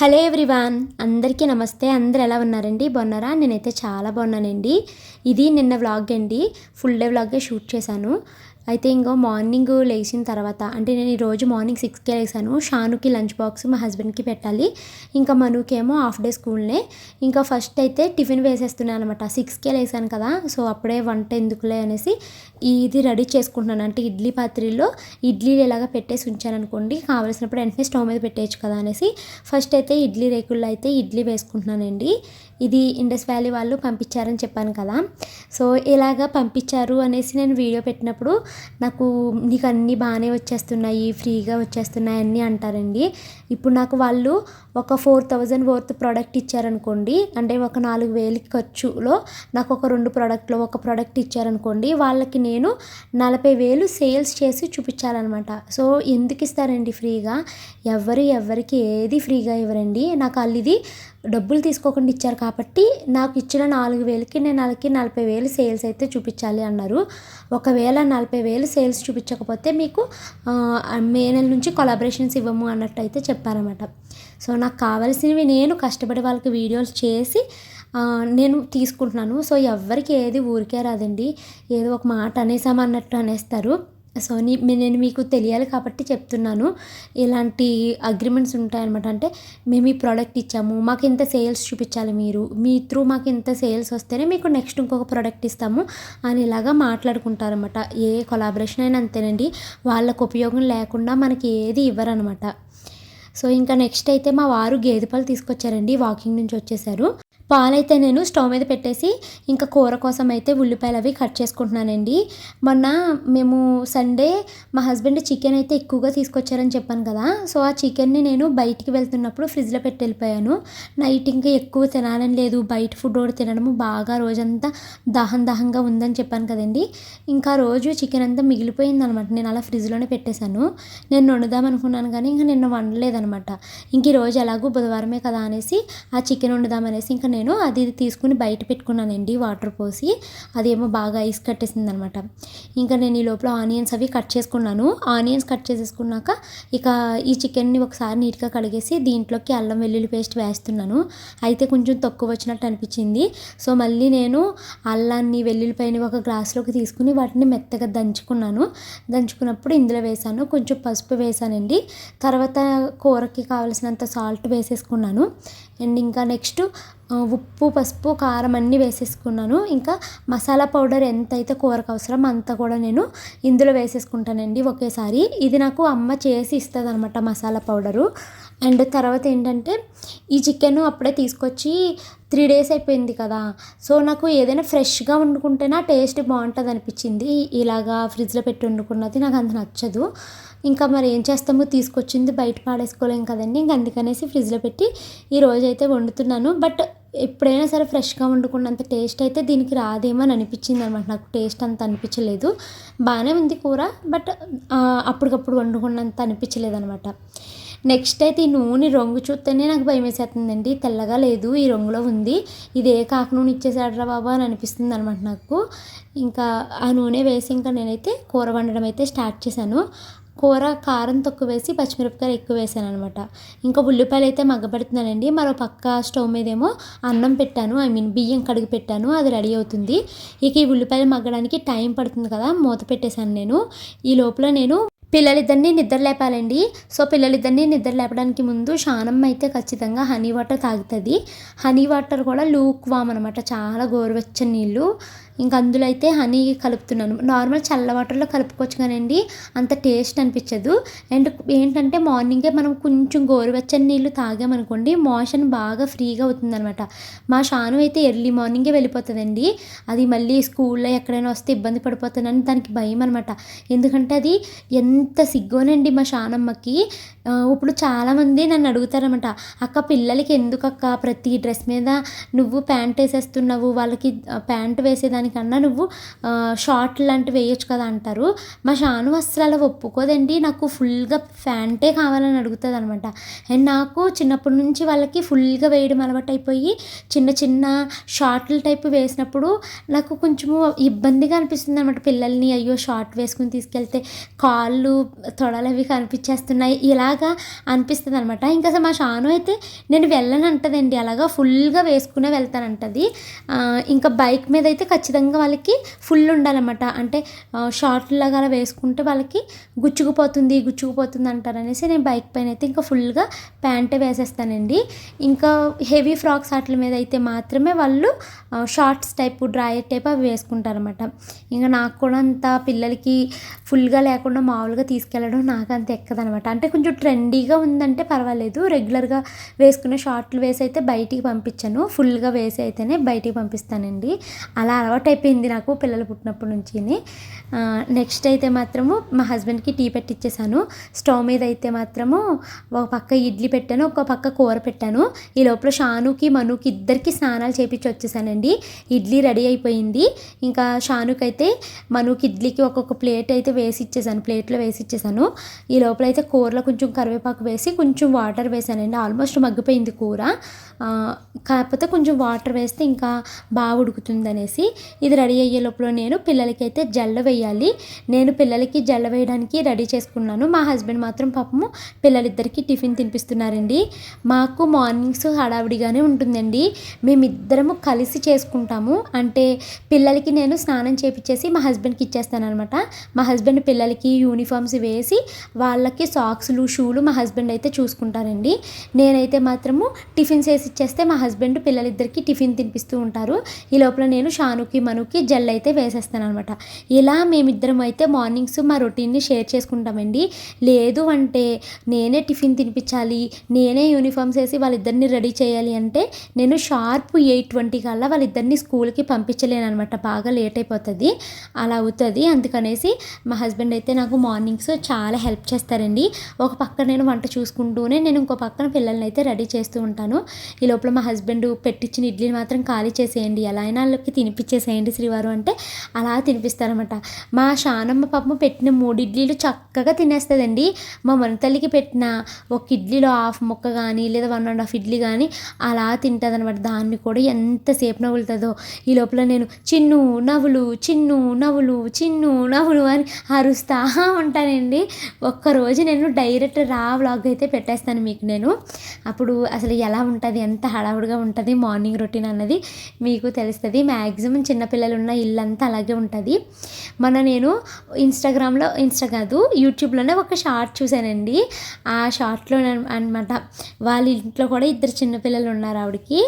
Hello everyone అందరికీ నమస్తే. అందరు ఎలా ఉన్నారండి? బాగున్నారా? నేనైతే చాలా బాగున్నానండి. ఇది నిన్న వ్లాగ్ అండి. ఫుల్ డే వ్లాగ్గా షూట్ చేశాను. అయితే ఇంకో మార్నింగ్ లేచిన తర్వాత అంటే నేను ఈరోజు మార్నింగ్ సిక్స్కే లేసాను. షానుకి లంచ్ బాక్స్ మా హస్బెండ్కి పెట్టాలి. ఇంకా మనుకేమో హాఫ్ డే స్కూల్నే. ఇంకా ఫస్ట్ అయితే టిఫిన్ వేసేస్తున్నాను అనమాట సిక్స్కే లేసాను కదా సో అప్పుడే వంట ఎందుకులే అనేసి ఇది రెడీ చేసుకుంటున్నాను. అంటే ఇడ్లీ పాత్రలో ఇడ్లీలు ఎలాగ పెట్టేసి ఉంచాను అనుకోండి కావలసినప్పుడు వెంటనే స్టవ్ మీద పెట్టేయచ్చు కదా అనేసి ఫస్ట్ అయితే ఇడ్లీ రేకుల్లో అయితే ఇడ్లీ వేసుకుంటున్నానండి. ఇది ఇండస్ వ్యాలీ వాళ్ళు పంపించారని చెప్పాను కదా. సో ఇలాగా పంపించారు అనేసి నేను వీడియో పెట్టినప్పుడు నాకు నీకు అన్నీ బాగానే వచ్చేస్తున్నాయి ఫ్రీగా వచ్చేస్తున్నాయి అన్నీ అంటారండి. ఇప్పుడు నాకు వాళ్ళు ఒక ఫోర్ థౌజండ్ వర్త్ ప్రోడక్ట్ ఇచ్చారనుకోండి అంటే ఒక నాలుగు వేలు ఖర్చులో నాకు ఒక రెండు ప్రోడక్ట్లో ఒక ప్రోడక్ట్ ఇచ్చారనుకోండి వాళ్ళకి నేను నలభై వేలు సేల్స్ చేసి చూపించాలన్నమాట. సో ఎందుకు ఇస్తారండి ఫ్రీగా? ఎవరు ఎవరికి ఏది ఫ్రీగా ఇవ్వరండి? నాకు అల్లిది డబ్బులు తీసుకోకుండా ఇచ్చారు కాబట్టి నాకు ఇచ్చిన నాలుగు వేలకి నేను వాళ్ళకి నలభై వేలు సేల్స్ అయితే చూపించాలి అన్నారు. ఒకవేళ నలభై వేలు సేల్స్ చూపించకపోతే మీకు మే నెల నుంచి కొలాబరేషన్స్ ఇవ్వము అన్నట్టు అయితే చెప్పారన్నమాట. సో నాకు కావాల్సినవి నేను కష్టపడి వాళ్ళకి వీడియోస్ చేసి నేను తీసుకుంటున్నాను. సో ఎవరికి ఏది ఊరికే రాదండి. ఏదో ఒక మాట అనేసామన్నట్టు అనేస్తారు. సో నీ నేను మీకు తెలియాలి కాబట్టి చెప్తున్నాను. ఇలాంటి అగ్రిమెంట్స్ ఉంటాయన్నమాట. అంటే మేము ఈ ప్రోడక్ట్ ఇచ్చాము మాకు ఇంత సేల్స్ చూపించాలి మీరు. మీ త్రూ మాకు ఇంత సేల్స్ వస్తేనే మీకు నెక్స్ట్ ఇంకొక ప్రోడక్ట్ ఇస్తాము అని ఇలాగా మాట్లాడుకుంటారనమాట ఏ కొలాబరేషన్ అయినా అంతేనండి. వాళ్ళకు ఉపయోగం లేకుండా మనకి ఏది ఇవ్వరనమాట సో ఇంకా నెక్స్ట్ అయితే మా వారు గేదె పాలు తీసుకొచ్చారండి వాకింగ్ నుంచి వచ్చేసారు. పాలైతే నేను స్టవ్ మీద పెట్టేసి ఇంకా కూర కోసం అయితే ఉల్లిపాయలు అవి కట్ చేసుకుంటున్నానండి. మొన్న మేము సండే మా హస్బెండ్ చికెన్ అయితే ఎక్కువగా తీసుకొచ్చారని చెప్పాను కదా. సో ఆ చికెన్ని నేను బయటికి వెళ్తున్నప్పుడు ఫ్రిడ్జ్లో పెట్టి వెళ్ళిపోయాను. నైట్ ఇంకా ఎక్కువ తినాలని లేదు. బయట ఫుడ్ కూడా తినడము బాగా రోజంతా దాహం దాహంగా ఉందని చెప్పాను కదండి. ఇంకా రోజు చికెన్ అంతా మిగిలిపోయింది అనమాట నేను అలా ఫ్రిడ్జ్లోనే పెట్టేశాను. నేను వండుదాం అనుకున్నాను కానీ ఇంకా నిన్న వండలేదనమాట. ఇంక ఈరోజు ఎలాగో బుధవారమే కదా అనేసి ఆ చికెన్ వండుదాం అనేసి ఇంకా నేను నేను అది తీసుకుని బయట పెట్టుకున్నానండి వాటర్ పోసి. అదేమో బాగా ఐస్ కట్టేసింది అనమాట ఇంకా నేను ఈ లోపల ఆనియన్స్ అవి కట్ చేసుకున్నాను. ఆనియన్స్ కట్ చేసేసుకున్నాక ఇక ఈ చికెన్ని ఒకసారి నీట్గా కడిగేసి దీంట్లోకి అల్లం వెల్లుల్లి పేస్ట్ వేస్తున్నాను. అయితే కొంచెం తక్కువ వచ్చినట్టు అనిపించింది. సో మళ్ళీ నేను అల్లాన్ని వెల్లుల్లిపైన ఒక గ్లాస్లోకి తీసుకుని వాటిని మెత్తగా దంచుకున్నాను. దంచుకున్నప్పుడు ఇందులో వేసాను. కొంచెం పసుపు వేసానండి. తర్వాత కూరకి కావలసినంత సాల్ట్ వేసేసుకున్నాను. అండ్ ఇంకా నెక్స్ట్ ఉప్పు పసుపు కారం అన్నీ వేసేసుకున్నాను. ఇంకా మసాలా పౌడర్ ఎంత అయితే కూరకు అవసరం అంత కూడా నేను ఇందులో వేసేసుకుంటానండి ఒకేసారి. ఇది నాకు అమ్మ చేసి ఇస్తుంది అనమాట మసాలా పౌడరు. అండ్ తర్వాత ఏంటంటే ఈ చికెన్ అప్పుడే తీసుకొచ్చి త్రీ డేస్ అయిపోయింది కదా. సో నాకు ఏదైనా ఫ్రెష్గా వండుకుంటేనే టేస్ట్ బాగుంటుంది అనిపించింది ఇలాగా ఫ్రిడ్జ్లో పెట్టి వండుకున్నది నాకు అంత నచ్చదు. ఇంకా మరి ఏం చేస్తాము తీసుకొచ్చింది బయట పాడేసుకోలేం కదండి. ఇంక అందుకనేసి ఫ్రిడ్జ్లో పెట్టి ఈ రోజైతే అయితే వండుతున్నాను. బట్ ఎప్పుడైనా సరే ఫ్రెష్గా వండుకున్నంత టేస్ట్ అయితే దీనికి రాదేమో అని అనిపించింది అనమాట నాకు టేస్ట్ అంత అనిపించలేదు. బాగానే ఉంది కూర బట్ అప్పటికప్పుడు వండుకున్నంత అనిపించలేదు అనమాట నెక్స్ట్ అయితే ఈ నూనె రంగు చూస్తేనే నాకు భయం వేసేస్తుందండి. తెల్లగా లేదు ఈ రంగులో ఉంది. ఇదే ఏ కాక నూనె ఇచ్చేసాడరా బాబా అని అనిపిస్తుంది అనమాట నాకు. ఇంకా ఆ నూనె వేసి ఇంకా నేనైతే కూర వండడం అయితే స్టార్ట్ చేశాను. కూర కారం తక్కువ వేసి పచ్చిమిరపకాయలు ఎక్కువ వేసాను అనమాట ఇంకా ఉల్లిపాయలు అయితే మగ్గబెడుతున్నానండి. మరో పక్క స్టవ్ మీదేమో అన్నం పెట్టాను. ఐ మీన్ బియ్యం కడిగి పెట్టాను. అది రెడీ అవుతుంది. ఇక ఈ ఉల్లిపాయలు మగ్గడానికి టైం పడుతుంది కదా. మూత పెట్టేశాను నేను. ఈ లోపల నేను పిల్లలిద్దరినీ నిద్ర లేపాలండి. సో పిల్లలిద్దరినీ నిద్ర లేపడానికి ముందు శానమ్మ అయితే ఖచ్చితంగా హనీ వాటర్ తాగుతుంది. హనీ వాటర్ కూడా లూక్ వామ్ అనమాట చాలా గోరువెచ్చని నీళ్ళు. ఇంకా అందులో అయితే హనీ కలుపుతున్నాను. నార్మల్ చల్ల వాటర్లో కలుపుకోవచ్చు కానండి అంత టేస్ట్ అనిపించదు. అండ్ ఏంటంటే మార్నింగే మనం కొంచెం గోరువెచ్చని నీళ్ళు తాగామనుకోండి మోషన్ బాగా ఫ్రీగా అవుతుందనమాట. మా షాను అయితే ఎర్లీ మార్నింగే వెళ్ళిపోతుందండి. అది మళ్ళీ స్కూల్లో ఎక్కడైనా వస్తే ఇబ్బంది పడిపోతుందని దానికి భయం అనమాట ఎందుకంటే అది ఎంత సిగ్గోనండి మా షానమ్మకి. ఇప్పుడు చాలామంది నన్ను అడుగుతారనమాట అక్క పిల్లలకి ఎందుకు అక్క ప్రతి డ్రెస్ మీద నువ్వు ప్యాంట్ వేసేస్తున్నావు? వాళ్ళకి ప్యాంట్ వేసేదాన్ని దానికన్నా నువ్వు షార్ట్ లాంటివి వేయొచ్చు కదా అంటారు. మా షాను అస్సలు అలా ఒప్పుకోదండి. నాకు ఫుల్గా ప్యాంటే కావాలని అడుగుతుంది అనమాట అండ్ నాకు చిన్నప్పటి నుంచి వాళ్ళకి ఫుల్గా వేయడం అలవాటు అయిపోయి చిన్న చిన్న షార్ట్ల టైప్ వేసినప్పుడు నాకు కొంచెము ఇబ్బందిగా అనిపిస్తుంది అనమాట పిల్లల్ని అయ్యో షార్ట్ వేసుకుని తీసుకెళ్తే కాళ్ళు తొడలు అవి కనిపించేస్తున్నాయి. ఇలాగా అనిపిస్తుంది అనమాట ఇంకా అసలు మా షాను అయితే నేను వెళ్ళను అంటదండి అలాగా ఫుల్గా వేసుకునే వెళ్తానంటది. ఇంకా బైక్ మీద అయితే ఖచ్చితంగా వాళ్ళకి ఫుల్ ఉండాలన్నమాట. అంటే షార్ట్ లాగా అలా వేసుకుంటే వాళ్ళకి గుచ్చుకుపోతుంది గుచ్చుకుపోతుంది అంటారు అనేసి నేను బైక్ పైన అయితే ఇంకా ఫుల్గా ప్యాంట్ వేసేస్తానండి. ఇంకా హెవీ ఫ్రాక్స్ వాటి మీద అయితే మాత్రమే వాళ్ళు షార్ట్స్ టైప్ డ్రాయర్ టైప్ అవి వేసుకుంటారనమాట ఇంకా నాకు కూడా అంత పిల్లలకి ఫుల్గా లేకుండా మామూలుగా తీసుకెళ్ళడం నాకు అంత ఎక్కదనమాట అంటే కొంచెం ట్రెండీగా ఉందంటే పర్వాలేదు. రెగ్యులర్గా వేసుకునే షార్ట్లు వేసి అయితే బయటికి పంపించాను. ఫుల్గా వేసి అయితేనే బయటికి పంపిస్తానండి. అలా అలవాటు అయిపోయింది నాకు పిల్లలు పుట్టినప్పటి నుంచి నెక్స్ట్ అయితే మాత్రము మా హస్బెండ్కి టీ పెట్టిచ్చేసాను. స్టవ్ మీద అయితే మాత్రము ఒక పక్క ఇడ్లీ పెట్టాను ఒక పక్క కూర పెట్టాను. ఈ లోపల షానుకి మనుకి ఇద్దరికి స్నానాలు చేపించి వచ్చేసానండి. ఇడ్లీ రెడీ అయిపోయింది. ఇంకా షానుకి అయితే మనుకి ఇడ్లీకి ఒక్కొక్క ప్లేట్ అయితే వేసి ఇచ్చేసాను ప్లేట్లో వేసి ఇచ్చేసాను ఈ లోపల అయితే కూరలో కొంచెం కరివేపాకు వేసి కొంచెం వాటర్ వేసానండి. ఆల్మోస్ట్ మగ్గిపోయింది కూర. కాకపోతే కొంచెం వాటర్ వేస్తే ఇంకా బాగా ఉడుకుతుంది అనేసి ఇది రెడీ అయ్యే లోపల నేను పిల్లలకి అయితే జల్ల వేయాలి. నేను పిల్లలకి జల్ల వేయడానికి రెడీ చేసుకున్నాను. మా హస్బెండ్ మాత్రం పాపము పిల్లలిద్దరికి టిఫిన్ తినిపిస్తున్నారండి. మాకు మార్నింగ్స్ హడావిడిగానే ఉంటుందండి. మేమిద్దరము కలిసి చేసుకుంటాము. అంటే పిల్లలకి నేను స్నానం చేపించేసి మా హస్బెండ్కి ఇచ్చేస్తాను అనమాట మా హస్బెండ్ పిల్లలకి యూనిఫామ్స్ వేసి వాళ్ళకి సాక్స్లు షూలు మా హస్బెండ్ అయితే చూసుకుంటారండి. నేనైతే మాత్రము టిఫిన్స్ వేసి ఇచ్చేస్తే మా హస్బెండ్ పిల్లలిద్దరికి టిఫిన్ తినిపిస్తూ ఉంటారు. ఈ లోపల నేను షానుకి మనుకి జెల్ అయితే వేసేస్తాను అనమాట ఇలా మేమిద్దరం అయితే మార్నింగ్స్ మా రొటీన్ని షేర్ చేసుకుంటామండి. లేదు అంటే నేనే టిఫిన్ తినిపించాలి నేనే యూనిఫామ్స్ వేసి వాళ్ళిద్దరిని రెడీ చేయాలి అంటే నేను షార్ప్ ఎయిట్ ట్వంటీ కల్లా వాళ్ళిద్దరిని స్కూల్కి పంపించలేను అనమాట బాగా లేట్ అయిపోతుంది అలా అవుతుంది. అందుకనేసి మా హస్బెండ్ అయితే నాకు మార్నింగ్స్ చాలా హెల్ప్ చేస్తారండి. ఒక పక్క నేను వంట చూసుకుంటూనే నేను ఇంకో పక్కన పిల్లల్ని అయితే రెడీ చేస్తూ ఉంటాను. ఈ లోపల మా హస్బెండ్ పెట్టించిన ఇడ్లీని మాత్రం ఖాళీ చేసేయండి. ఎలా అయినా వాళ్ళకి తినిపించేసేయండి శ్రీవారు అంటే అలా తినిపిస్తారనమాట మా షానమ్మ పాపం పెట్టిన మూడు ఇడ్లీలు చక్కగా తినేస్తుందండి. మా మనతల్లికి పెట్టిన ఒక ఇడ్లీలో హాఫ్ ముక్క కానీ లేదా వన్ అండ్ హాఫ్ ఇడ్లీ కానీ అలా తింటుంది అనమాట దాన్ని కూడా ఎంతసేపు నవ్వులుతుందో. ఈ లోపల నేను చిన్ను నవ్వులు చిన్ను నవ్వులు చిన్ను నవ్వులు అని అరుస్తా ఉంటానండి. ఒక్కరోజు నేను డైరెక్ట్ రా వ్లాగ్ అయితే పెట్టేస్తాను మీకు నేను. అప్పుడు అసలు ఎలా ఉంటుంది ఎంత హడావుడిగా ఉంటుంది మార్నింగ్ రొటీన్ అన్నది మీకు తెలుస్తుంది. మ్యాక్సిమం చిన్నపిల్లలు ఉన్న ఇల్లంతా అలాగే ఉంటుంది. మన నేను ఇన్స్టాగ్రామ్లో ఇన్స్టాగ్రామ్ కాదు యూట్యూబ్లోనే ఒక షార్ట్ చూశానండి. ఆ షార్ట్లో అనమాట వాళ్ళ ఇంట్లో కూడా ఇద్దరు చిన్నపిల్లలు ఉన్నారు ఆవిడకి.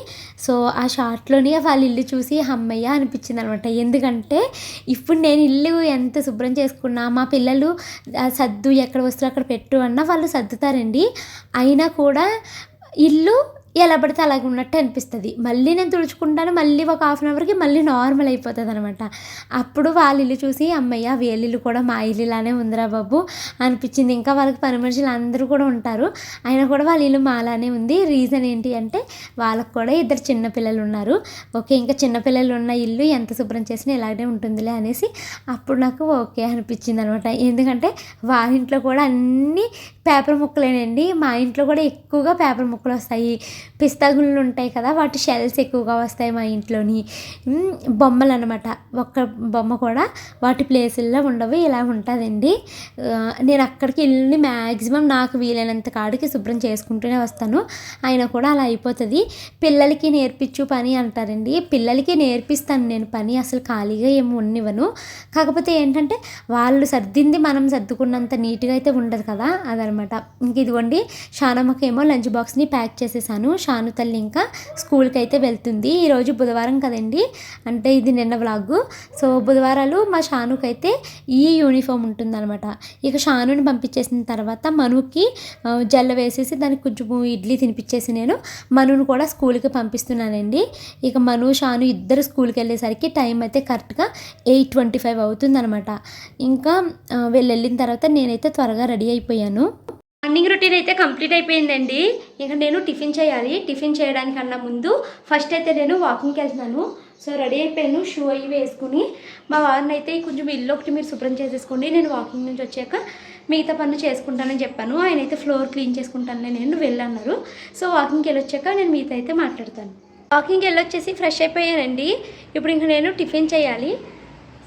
సో ఆ షార్ట్లోని వాళ్ళ ఇల్లు చూసి అమ్మయ్య అనిపించింది అనమాట ఎందుకంటే ఇప్పుడు నేను ఇల్లు ఎంత శుభ్రం చేసుకున్నా మా పిల్లలు సద్దు సర్దు ఎక్కడ వస్తువు అక్కడ పెట్టు అన్నా వాళ్ళు సర్దుతారండి. అయినా కూడా ఇల్లు ఎలా పడితే అలాగే ఉన్నట్టు అనిపిస్తుంది. మళ్ళీ నేను తుడుచుకుంటాను మళ్ళీ ఒక హాఫ్ అన్ అవర్కి మళ్ళీ నార్మల్ అయిపోతుంది అనమాట అప్పుడు వాళ్ళ ఇల్లు చూసి అమ్మయ్య వీళ్ళ ఇల్లు కూడా మా ఇల్లు ఇలానే ఉందిరా బాబు అనిపించింది. ఇంకా వాళ్ళకి పని మనుషులు అందరూ కూడా ఉంటారు. అయినా కూడా వాళ్ళ ఇల్లు మాలానే ఉంది. రీజన్ ఏంటి అంటే వాళ్ళకు కూడా ఇద్దరు చిన్నపిల్లలు ఉన్నారు. ఓకే ఇంకా చిన్నపిల్లలు ఉన్న ఇల్లు ఎంత శుభ్రం చేసినా ఇలాగే ఉంటుందిలే అనేసి అప్పుడు నాకు ఓకే అనిపించింది అనమాట ఎందుకంటే వాళ్ళ ఇంట్లో కూడా అన్నీ పేపర్ ముక్కలేనండి. మా ఇంట్లో కూడా ఎక్కువగా పేపర్ ముక్కలు వస్తాయి. పిస్తాగుళ్ళు ఉంటాయి కదా వాటి షెల్స్ ఎక్కువగా వస్తాయి మా ఇంట్లోని. బొమ్మలు అనమాట ఒక్క బొమ్మ కూడా వాటి ప్లేసుల్లో ఉండవు ఇలా ఉంటుందండి. నేను అక్కడికి వెళ్ళి మ్యాక్సిమం నాకు వీలైనంత కాడికి శుభ్రం చేసుకుంటూనే వస్తాను. అయినా కూడా అలా అయిపోతుంది. పిల్లలకి నేర్పించు పని అంటారండి. పిల్లలకి నేర్పిస్తాను నేను పని అసలు ఖాళీగా ఏమి ఉన్నివ్వను కాకపోతే ఏంటంటే వాళ్ళు సర్దింది మనం సర్దుకున్నంత నీట్గా అయితే ఉండదు కదా అదనమాట ఇంక ఇదిగోండి షానమ్మకేమో లంచ్ బాక్స్ని ప్యాక్ చేసేసాను. షాను తల్లి ఇంకా స్కూల్కి అయితే వెళ్తుంది ఈరోజు బుధవారం కదండి. అంటే ఇది నిన్న వ్లాగ్. సో బుధవారాలు మా షానుకి అయితే ఈ యూనిఫామ్ ఉంటుందన్నమాట. ఇక షానుని పంపించేసిన తర్వాత మనుకి జల్ల వేసేసి దానికి కొంచెం ఇడ్లీ తినిపించేసి నేను మనుని కూడా స్కూల్కి పంపిస్తున్నానండి. ఇక మను షాను ఇద్దరు స్కూల్కి వెళ్ళేసరికి టైం అయితే కరెక్ట్గా ఎయిట్ ట్వంటీ ఫైవ్ అవుతుందన్నమాట. ఇంకా వెళ్ళి వీళ్ళు వెళ్ళిన తర్వాత నేనైతే త్వరగా రెడీ అయిపోయాను. మార్నింగ్ రొటీన్ అయితే కంప్లీట్ అయిపోయిందండి. ఇక నేను టిఫిన్ చేయాలి. టిఫిన్ చేయడానికన్నా ముందు ఫస్ట్ అయితే నేను వాకింగ్కి వెళ్తున్నాను. సో రెడీ అయిపోయాను. షూ అవి వేసుకుని మా వారిని అయితే కొంచెం ఇల్లు ఒకటి మీరు శుభ్రం చేసేసుకోండి. నేను వాకింగ్ నుంచి వచ్చాక మిగతా పనులు చేసుకుంటానని చెప్పాను. ఆయన అయితే ఫ్లోర్ క్లీన్ చేసుకుంటాను నేను వెళ్ళన్నారు. సో వాకింగ్కి వెళ్ళొచ్చాక నేను మీతో అయితే మాట్లాడతాను. వాకింగ్కి వెళ్ళొచ్చేసి ఫ్రెష్ అయిపోయానండి. ఇప్పుడు ఇంక నేను టిఫిన్ చేయాలి.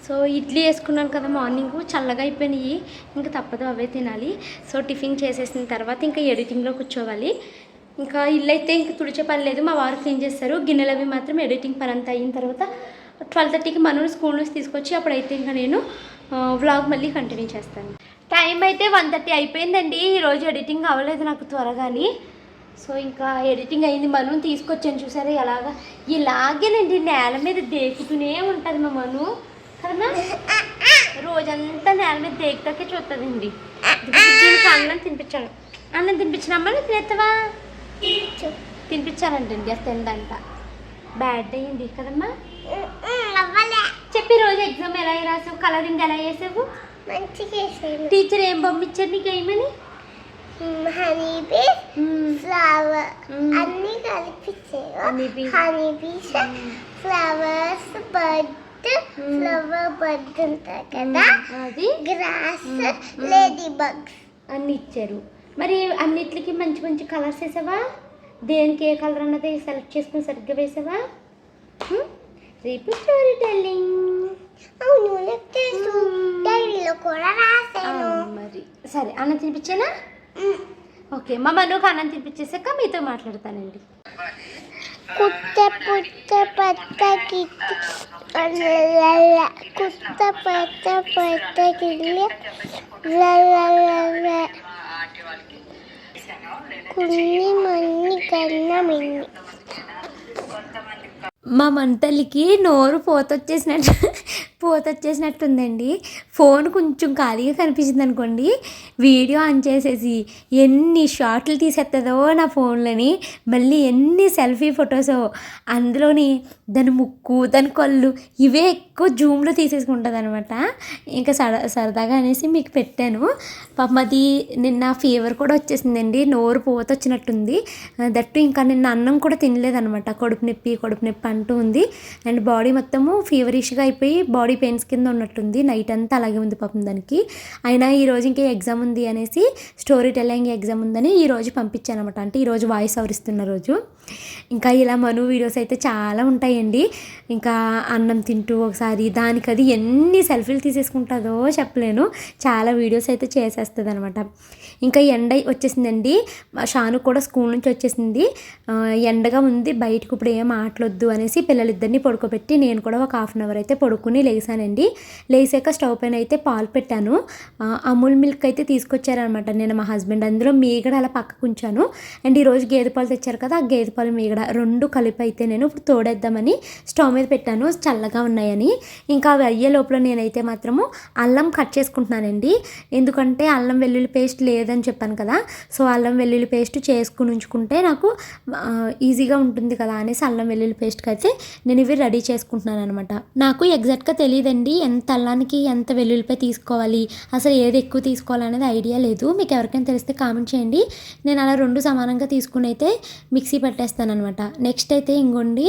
సో ఇడ్లీ వేసుకున్నాను కదా మార్నింగ్ చల్లగా అయిపోయినాయి. ఇంకా తప్పదు అవే తినాలి. సో టిఫిన్ చేసేసిన తర్వాత ఇంకా ఎడిటింగ్లో కూర్చోవాలి. ఇంకా ఇల్లు అయితే ఇంక తుడిచే పని లేదు మా వారు క్లీన్ చేస్తారు. గిన్నెలు అవి మాత్రం ఎడిటింగ్ పని అంతా అయిన తర్వాత ట్వెల్వ్ థర్టీకి మనం స్కూల్ నుంచి తీసుకొచ్చి అప్పుడైతే ఇంకా నేను వ్లాగ్ మళ్ళీ కంటిన్యూ చేస్తాను. టైం అయితే వన్ థర్టీ అయిపోయిందండి. ఈరోజు ఎడిటింగ్ అవ్వలేదు నాకు త్వరగాని. సో ఇంకా ఎడిటింగ్ అయింది మను తీసుకొచ్చాను చూసారా ఎలాగా? ఇలాగేనండి నేల మీద దేకుతూనే ఉంటుంది మా మను. రోజంతా నేల మీద దేకుతాకే చూస్తుందండి దీనికి అన్నం తినిపించాను అన్నం తినిపించినమ్మా నువ్వు తినేస్తావా తినిపించానంటండి అది తిందంట బ్యాడ్ అయ్యింది కదమ్మా. చెప్పి రోజు ఎగ్జామ్ ఎలా రాసావు? కలరింగ్ ఎలా చేసావు టీచర్ ఏం పంపించారు నీకు ఏమని? హనీ ఫ్లవర్ అన్ని కలిపించారు. Honey bees flowers bird flower bird ఉంటాయి కదా? అది? గ్రాస్ లేడీ బగ్స్ అన్ని ఇచ్చారు. మరి అన్నిటికి మంచి మంచి కలర్స్ వేసావా? దేనికి ఏ కలర్ అన్నది సెలెక్ట్ చేసుకుని సరిగ్గా వేసావా? రేపు స్టోరీ టెల్లింగ్ అవును తెలుసు డైరీలో కూడా మరి. సరే అన్నం తినిపించానా? ఓకే మా మనుకు అన్నం తినిపించేసాక మీతో మాట్లాడతానండి. కుత్త పుట్ట పట్ట కిట్టి కుత్త పట్ట పట్ట కిల్లి కొన్ని మన్ని కన్నా మిన్ని. మా మంటలికి నోరు పోతొచ్చేసినట్టు. పూత వచ్చేసినట్టుందండి ఫోన్ కొంచెం ఖాళీగా కనిపించింది అనుకోండి వీడియో ఆన్ చేసేసి ఎన్ని షార్ట్లు తీసేస్తుందో నా ఫోన్లోని మళ్ళీ ఎన్ని సెల్ఫీ ఫొటోసో అందులోని దాని ముక్కు దాని కళ్ళు ఇవే ఎక్కువ జూమ్లో తీసేసుకుంటుంది అనమాట ఇంకా సరదా సరదాగా అనేసి మీకు పెట్టాను. పాపం అది నిన్న ఫీవర్ కూడా వచ్చేసిందండి నోరు పూత వచ్చినట్టుంది దట్టు ఇంకా నిన్న అన్నం కూడా తినలేదనమాట. కడుపు నొప్పి కడుపు నొప్పి అంటూ ఉంది. అండ్ బాడీ మొత్తము ఫీవరిష్గా అయిపోయి బాడీ పెయిన్స్ కింద ఉన్నట్టుంది. నైట్ అంతా అలాగే ఉంది పాపం దానికి. అయినా ఈ రోజు ఇంకే ఎగ్జామ్ ఉంది అనేసి స్టోరీ టెల్లింగ్ ఎగ్జామ్ ఉందని ఈ రోజు పంపించాను అనమాట అంటే ఈరోజు వాయిస్ ఓవర్ ఇస్తున్న రోజు. ఇంకా ఇలా మను వీడియోస్ అయితే చాలా ఉంటాయండి. ఇంకా అన్నం తింటూ ఒకసారి దానికి అది ఎన్ని సెల్ఫీలు తీసేసుకుంటుందో చెప్పలేను. చాలా వీడియోస్ అయితే చేసేస్తుంది అనమాట ఇంకా ఎండ వచ్చేసిందండి. షాను కూడా స్కూల్ నుంచి వచ్చేసింది. ఎండగా ఉంది. బయటకు ఇప్పుడు ఏం ఆటలొద్దు అనేసి పిల్లలిద్దరిని పడుకోబెట్టి నేను కూడా ఒక హాఫ్ అన్ అవర్ అయితే పడుకుని లేసానండి. లేసాక స్టవ్ పైన అయితే పాలు పెట్టాను. అమూల్ మిల్క్ అయితే తీసుకొచ్చారనమాట నేను మా హస్బెండ్ అందులో మీగడ అలా పక్కకు ఉంచాను. అండ్ ఈరోజు గేదె పాలు తెచ్చారు కదా ఆ గేదె పాలు మీగడ రెండు కలిపి అయితే నేను ఇప్పుడు తోడేద్దామని స్టవ్ మీద పెట్టాను. చల్లగా ఉన్నాయని. ఇంకా అవి అయ్యే లోపల నేనైతే మాత్రము అల్లం కట్ చేసుకుంటున్నానండి. ఎందుకంటే అల్లం వెల్లుల్లి పేస్ట్ లేదని చెప్పాను కదా సో అల్లం వెల్లుల్లి పేస్ట్ చేసుకుని ఉంచుకుంటే నాకు ఈజీగా ఉంటుంది కదా అనేసి అల్లం వెల్లుల్లి పేస్ట్కి అయితే నేను ఇవి రెడీ చేసుకుంటున్నాను అనమాట నాకు ఎగ్జాక్ట్గా తెలియదండి ఎంత అల్లానికి ఎంత వెల్లుల్లిపాయ తీసుకోవాలి? అసలు ఏది ఎక్కువ తీసుకోవాలనేది ఐడియా లేదు. మీకు ఎవరికైనా తెలిస్తే కామెంట్ చేయండి. నేను అలా రెండు సమానంగా తీసుకుని అయితే మిక్సీ పట్టేస్తాను అనమాట నెక్స్ట్ అయితే ఇంకోండి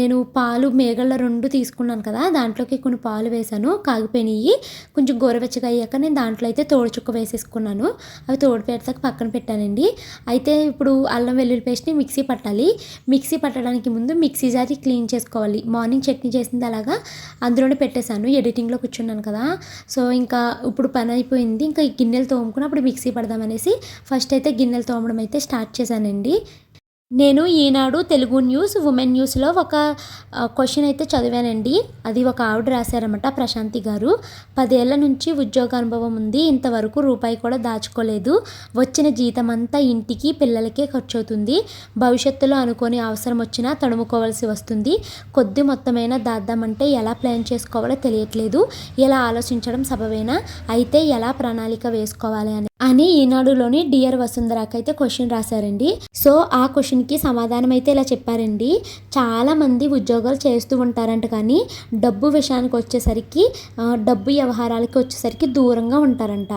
నేను పాలు మేగళ్ళ రెండు తీసుకున్నాను కదా దాంట్లోకి కొన్ని పాలు వేసాను కాగిపోయినాయి. కొంచెం గోరవెచ్చగా అయ్యాక నేను దాంట్లో అయితే తోడుచుక్క వేసేసుకున్నాను. అవి తోడు పెడతాక పక్కన పెట్టానండి. అయితే ఇప్పుడు అల్లం వెల్లుల్లి పేస్ట్ని మిక్సీ పట్టాలి. మిక్సీ పట్టడానికి ముందు మిక్సీ జారి క్లీన్ చేసుకోవాలి. మార్నింగ్ చట్నీ చేసింది అలాగా. అందులోనే పెట్టేశాను. ఎడిటింగ్లో కూర్చున్నాను కదా. సో ఇంకా ఇప్పుడు పని అయిపోయింది. ఇంకా ఈ గిన్నెలు తోముకుని అప్పుడు మిక్సీ పడదామనేసి ఫస్ట్ అయితే గిన్నెలు తోమడం అయితే స్టార్ట్ చేశానండి. నేను ఈనాడు తెలుగు న్యూస్ ఉమెన్ న్యూస్లో ఒక క్వశ్చన్ అయితే చదివానండి. అది ఒక ఆవిడ రాశారన్నమాట ప్రశాంతి గారు. పదేళ్ళ నుంచి ఉద్యోగ అనుభవం ఉంది. ఇంతవరకు రూపాయి కూడా దాచుకోలేదు. వచ్చిన జీతం అంతా ఇంటికి పిల్లలకే ఖర్చు అవుతుంది భవిష్యత్తులో అనుకోని అవసరం వచ్చినా తడుముకోవాల్సి వస్తుంది. కొద్ది మొత్తమైన దాద్దామంటే ఎలా ప్లాన్ చేసుకోవాలో తెలియట్లేదు. ఇలా ఆలోచించడం సబవేనా అయితే ఎలా ప్రణాళిక వేసుకోవాలి అని అని ఈనాడులోని డియర్ వసుంధరాకి అయితే క్వశ్చన్ రాశారండి. సో ఆ క్వశ్చన్కి సమాధానం అయితే ఇలా చెప్పారండి. చాలామంది ఉద్యోగాలు చేస్తూ ఉంటారంట కానీ డబ్బు విషయానికి వచ్చేసరికి డబ్బు వ్యవహారాలకి వచ్చేసరికి దూరంగా ఉంటారంట.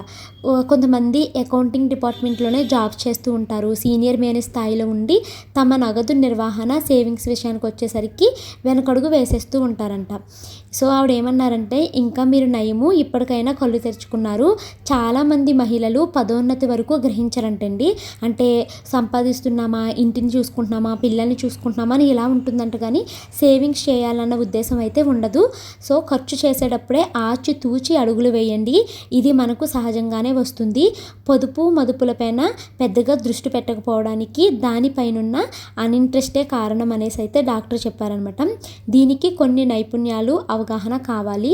కొంతమంది అకౌంటింగ్ డిపార్ట్మెంట్లోనే జాబ్ చేస్తూ ఉంటారు. సీనియర్ మేనేజ్ స్థాయిలో ఉండి తమ నగదు నిర్వహణ సేవింగ్స్ విషయానికి వచ్చేసరికి వెనకడుగు వేసేస్తూ ఉంటారంట. సో ఆవిడ ఏమన్నారంటే ఇంకా మీరు నయము ఇప్పటికైనా కళ్ళు తెరుచుకున్నారు. చాలామంది మహిళలు పదోన్నతి వరకు గ్రహించరంటండి. అంటే సంపాదిస్తున్నామా ఇంటిని చూసుకుంటున్నామా పిల్లల్ని చూసుకుంటున్నామా అని ఇలా ఉంటుందంట. కానీ సేవింగ్స్ చేయాలన్న ఉద్దేశం అయితే ఉండదు. సో ఖర్చు చేసేటప్పుడే ఆచి తూచి అడుగులు వేయండి. ఇది మనకు సహజంగానే వస్తుంది. పొదుపు మదుపులపైన పెద్దగా దృష్టి పెట్టకపోవడానికి దానిపైనున్న అన్ఇంట్రెస్టే కారణం అనేసి అయితే డాక్టర్ చెప్పారనమాట. దీనికి కొన్ని నైపుణ్యాలు అవగాహన కావాలి.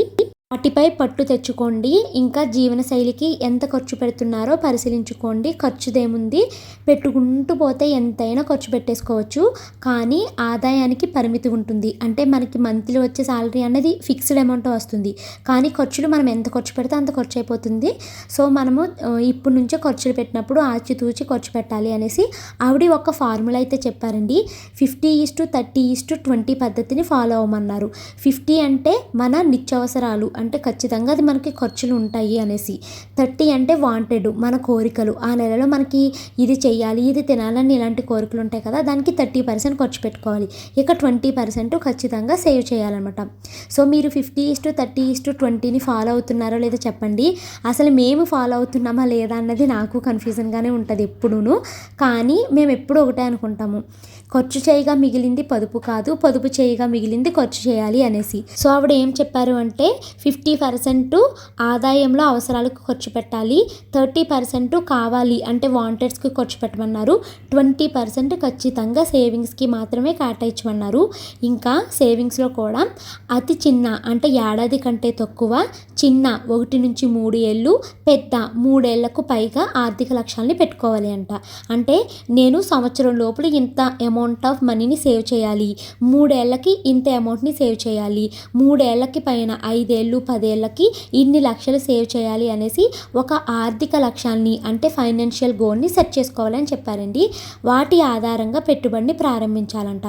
వాటిపై పట్టు తెచ్చుకోండి. ఇంకా జీవనశైలికి ఎంత ఖర్చు పెడుతున్నారో పరిశీలించుకోండి. ఖర్చుదేముంది? పెట్టుకుంటూ పోతే ఎంతైనా ఖర్చు పెట్టేసుకోవచ్చు. కానీ ఆదాయానికి పరిమితి ఉంటుంది. అంటే మనకి మంత్లీ వచ్చే శాలరీ అనేది ఫిక్స్డ్ అమౌంట్ వస్తుంది. కానీ ఖర్చులు మనం ఎంత ఖర్చు పెడితే అంత ఖర్చు అయిపోతుంది. సో మనము ఇప్పుడు ఇప్పటి నుంచే ఖర్చులు పెట్టినప్పుడు ఆచితూచి ఖర్చు పెట్టాలి అనేసి ఆవిడ ఒక ఫార్ములా అయితే చెప్పారండి. Fifty is to thirty is to twenty పద్ధతిని ఫాలో అవ్వమన్నారు. ఫిఫ్టీ అంటే మన నిత్యావసరాలు. అంటే ఖచ్చితంగా అది మనకి ఖర్చులు ఉంటాయి అనేసి. థర్టీ అంటే వాంటెడ్ మన కోరికలు. ఆ నెలలో మనకి ఇది చేయాలి ఇది తినాలని ఇలాంటి కోరికలు ఉంటాయి కదా దానికి థర్టీ పర్సెంట్ ఖర్చు పెట్టుకోవాలి. ఇక ట్వంటీ పర్సెంట్ ఖచ్చితంగా సేవ్ చేయాలన్నమాట. సో మీరు fifty is to thirty is to ట్వంటీని follow అవుతున్నారో లేదో చెప్పండి. అసలు మేము ఫాలో అవుతున్నామా లేదా అన్నది నాకు కన్ఫ్యూజన్గానే ఉంటుంది ఎప్పుడూను. కానీ మేము ఎప్పుడు ఒకటే అనుకుంటాము. ఖర్చు చేయగా మిగిలింది పొదుపు కాదు పొదుపు చేయగా మిగిలింది ఖర్చు చేయాలి అనేసి. సో ఆవిడ ఏం చెప్పారు అంటే ఫిఫ్టీ పర్సెంట్ ఆదాయంలో అవసరాలకు ఖర్చు పెట్టాలి థర్టీ పర్సెంట్ కావాలి అంటే వాంటెడ్స్కి ఖర్చు పెట్టమన్నారు ట్వంటీ పర్సెంట్ ఖచ్చితంగా సేవింగ్స్కి మాత్రమే కేటాయించమన్నారు. ఇంకా సేవింగ్స్లో కూడా అతి చిన్న అంటే ఏడాది కంటే తక్కువ చిన్న ఒకటి నుంచి మూడు ఏళ్ళు పెద్ద మూడేళ్ళకు పైగా ఆర్థిక లక్ష్యాలని పెట్టుకోవాలి అంట. అంటే నేను సంవత్సరం లోపల ఇంత అమౌంట్ ఆఫ్ మనీని సేవ్ చేయాలి. మూడేళ్ళకి ఇంత అమౌంట్ని సేవ్ చేయాలి. మూడేళ్ళకి పైన ఐదేళ్ళు పదేళ్ళకి ఇన్ని లక్షలు సేవ్ చేయాలి అనేసి ఒక ఆర్థిక లక్ష్యాన్ని అంటే ఫైనాన్షియల్ గోల్ని సెట్ చేసుకోవాలని చెప్పారండి. వాటి ఆధారంగా పెట్టుబడిని ప్రారంభించాలంట.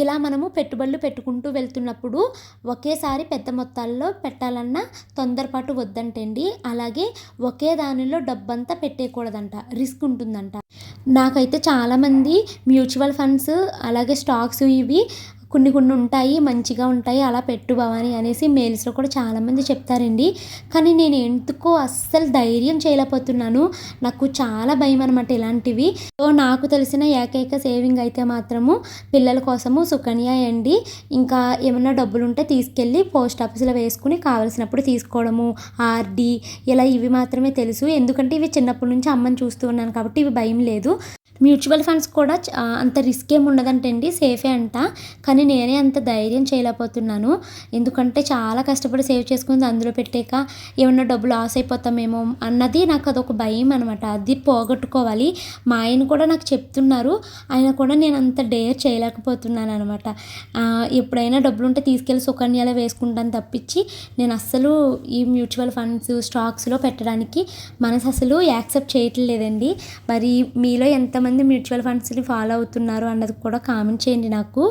ఇలా మనము పెట్టుబడులు పెట్టుకుంటూ వెళ్తున్నప్పుడు ఒకేసారి పెద్ద మొత్తాల్లో పెట్టాలన్నా తొందరపాటు వద్దంటండి. అలాగే ఒకే దానిలో డబ్బంతా పెట్టేయకూడదంట. రిస్క్ ఉంటుందంట. నాకైతే చాలామంది మ్యూచువల్ ఫండ్స్ అలాగే స్టాక్స్ ఇవి కొన్ని కొన్ని ఉంటాయి మంచిగా ఉంటాయి అలా పెట్టు భవాని అనేసి మెయిల్స్లో కూడా చాలామంది చెప్తారండి. కానీ నేను ఎందుకో అస్సలు ధైర్యం చేయలేకపోతున్నాను. నాకు చాలా భయం అనమాట ఇలాంటివి. సో నాకు తెలిసిన ఏకైక సేవింగ్ అయితే మాత్రము పిల్లల కోసము సుకన్య అండి. ఇంకా ఏమన్నా డబ్బులు ఉంటే తీసుకెళ్ళి పోస్ట్ ఆఫీస్లో వేసుకుని కావలసినప్పుడు తీసుకోవడము ఆర్డి ఇలా ఇవి మాత్రమే తెలుసు. ఎందుకంటే ఇవి చిన్నప్పటి నుంచి అమ్మని చూస్తూ ఉన్నాను కాబట్టి ఇవి భయం లేదు. మ్యూచువల్ ఫండ్స్ కూడా అంత రిస్క్ ఏమి ఉండదంటండి సేఫే అంట. కానీ నేనే అంత ధైర్యం చేయలేకపోతున్నాను. ఎందుకంటే చాలా కష్టపడి సేవ్ చేసుకుని అందులో పెట్టాక ఏమన్నా డబ్బు లాస్ అయిపోతామేమో అన్నది నాకు అదొక భయం అనమాట అది పోగొట్టుకోవాలి. మా ఆయన కూడా నాకు చెప్తున్నారు. ఆయన కూడా నేను అంత డేర్ చేయలేకపోతున్నాను అనమాట ఎప్పుడైనా డబ్బులు ఉంటే తీసుకెళ్ళి సుకన్యలో వేసుకుంటాను తప్పించి నేను అస్సలు ఈ మ్యూచువల్ ఫండ్స్ స్టాక్స్లో పెట్టడానికి మనసు అసలు యాక్సెప్ట్ చేయట్లేదండి. మరి మీలో ఎంతమంది మ్యూచువల్ ఫండ్స్ని ఫాలో అవుతున్నారు అన్నది కూడా కామెంట్ చేయండి నాకు.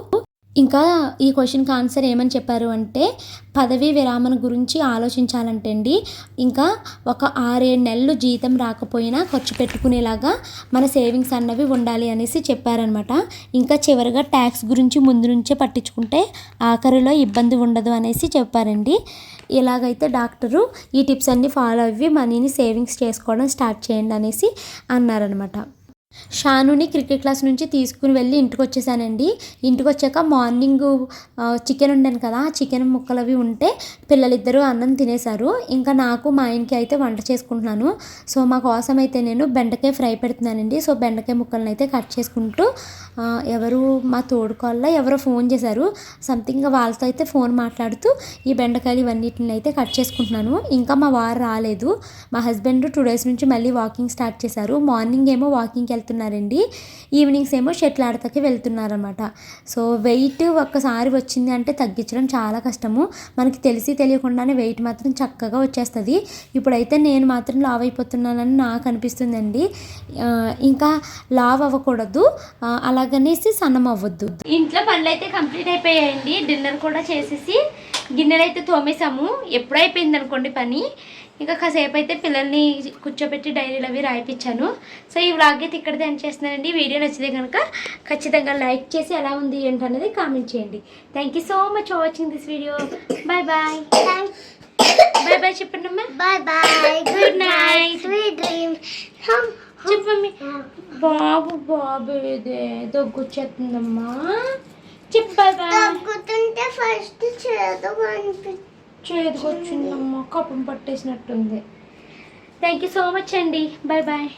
ఇంకా ఈ క్వశ్చన్కి ఆన్సర్ ఏమని చెప్పారు అంటే పదవీ విరామణ గురించి ఆలోచించాలంటే అండి ఇంకా ఒక ఆరేడు నెలలు జీతం రాకపోయినా ఖర్చు పెట్టుకునేలాగా మన సేవింగ్స్ అన్నవి ఉండాలి అనేసి చెప్పారనమాట ఇంకా చివరిగా ట్యాక్స్ గురించి ముందు నుంచే పట్టించుకుంటే ఆఖరిలో ఇబ్బంది ఉండదు అనేసి చెప్పారండి. ఇలాగైతే డాక్టరు ఈ టిప్స్ అన్నీ ఫాలో అవ్వి మనీని సేవింగ్స్ చేసుకోవడం స్టార్ట్ చేయండి అనేసి అన్నారనమాట షానుని క్రికెట్ క్లాస్ నుంచి తీసుకుని వెళ్ళి ఇంటికి వచ్చేసానండి ఇంటికి వచ్చాక మార్నింగ్ చికెన్ ఉండాను కదా చికెన్ ముక్కలు అవి ఉంటే పిల్లలిద్దరూ అన్నం తినేశారు. ఇంకా నాకు మా ఆయనకి అయితే వంట చేసుకుంటున్నాను. సో మా కోసం అయితే నేను బెండకాయ ఫ్రై పెడుతున్నానండి. సో బెండకాయ ముక్కలను అయితే కట్ చేసుకుంటూ ఎవరు మా తోడుకోళ్ళ ఎవరో ఫోన్ చేశారు. సంథింగ్ వాళ్ళతో అయితే ఫోన్ మాట్లాడుతూ ఈ బెండకాయలు ఇవన్నిటిని అయితే కట్ చేసుకుంటున్నాను. ఇంకా మా వారు రాలేదు. మా హస్బెండ్ టూ డేస్ నుంచి మళ్ళీ వాకింగ్ స్టార్ట్ చేశారు. మార్నింగ్ ఏమో వాకింగ్కి వెళ్తే వెళ్తున్నారండి ఈవినింగ్స్ ఏమో షటిల్ ఆడతాకి వెళ్తున్నారనమాట సో వెయిట్ ఒక్కసారి వచ్చింది అంటే తగ్గించడం చాలా కష్టము. మనకి తెలిసి తెలియకుండానే వెయిట్ మాత్రం చక్కగా వచ్చేస్తుంది. ఇప్పుడైతే నేను మాత్రం లావ్ అయిపోతున్నానని నాకు అనిపిస్తుందండి. ఇంకా లావ్ అవ్వకూడదు. అలాగనేసి సన్నం అవ్వద్దు. ఇంట్లో పనులు అయితే కంప్లీట్ అయిపోయాయండి. డిన్నర్ కూడా చేసేసి గిన్నెలు అయితే తోమేసాము ఎప్పుడు అనుకోండి పని. ఇంకా కాసేపు అయితే పిల్లల్ని కూర్చోబెట్టి డైరీలు అవి రాయిపించాను సో ఈ వ్లాగ్ అయితే ఇక్కడ ఎండ్ చేస్తున్నానండి. వీడియో నచ్చితే కనుక ఖచ్చితంగా లైక్ చేసి ఎలా ఉంది ఏంటనేది కామెంట్ చేయండి. Thank you so much for watching this video bye bye bye bye చెప్పండి అమ్మా. Bye bye night. Sweet dream hmm చెప్పు మమ్మీ బాబు బాబు ఏదే దగ్గొచ్చేస్తుందమ్మా. చెప్పు తగ్గుతుంటే ఫస్ట్ చేదు అనిపి వచ్చిందమ్మా కపం పట్టేసినట్టుంది. థ్యాంక్ యూ సో మచ్ అండి. Bye bye